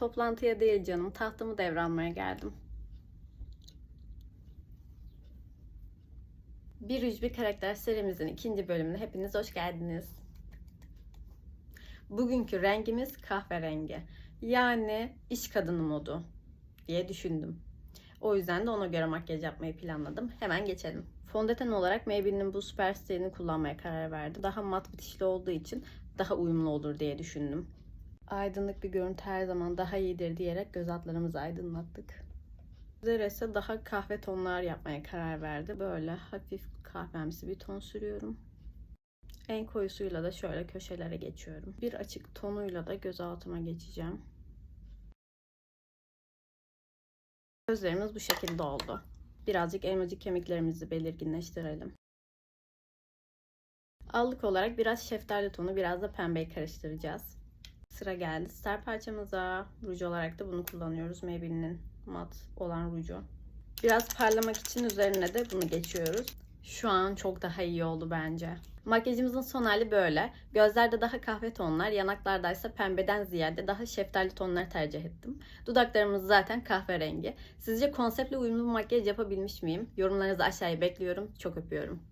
Toplantıya değil canım, tahtımı devralmaya geldim. Bir Yüz Bir Karakter serimizin ikinci bölümüne hepiniz hoş geldiniz. Bugünkü rengimiz kahverengi. Yani iş kadını modu diye düşündüm. O yüzden de ona göre makyaj yapmayı planladım. Hemen geçelim. Fondöten olarak Maybelline'in bu Superstar'ını kullanmaya karar verdim. Daha mat bitişli olduğu için daha uyumlu olur diye düşündüm. Aydınlık bir görüntü her zaman daha iyidir diyerek göz altlarımızı aydınlattık. Üzere ise daha kahve tonlar yapmaya karar verdi. Böyle hafif kahvemsi bir ton sürüyorum. En koyusuyla da şöyle köşelere geçiyorum. Bir açık tonuyla da göz altıma geçeceğim. Gözlerimiz bu şekilde oldu. Birazcık elmacık kemiklerimizi belirginleştirelim. Allık olarak biraz şeftali tonu, biraz da pembeyi karıştıracağız. Sıra geldi star parçamıza. Ruj olarak da bunu kullanıyoruz. Maybelline'in mat olan ruju. Biraz parlamak için üzerine de bunu geçiyoruz. Şu an çok daha iyi oldu bence. Makyajımızın son hali böyle. Gözlerde daha kahve tonlar, yanaklarda ise pembeden ziyade daha şeftali tonlar tercih ettim. Dudaklarımız zaten kahverengi. Sizce konseptle uyumlu bir makyaj yapabilmiş miyim? Yorumlarınızı aşağıya bekliyorum. Çok öpüyorum.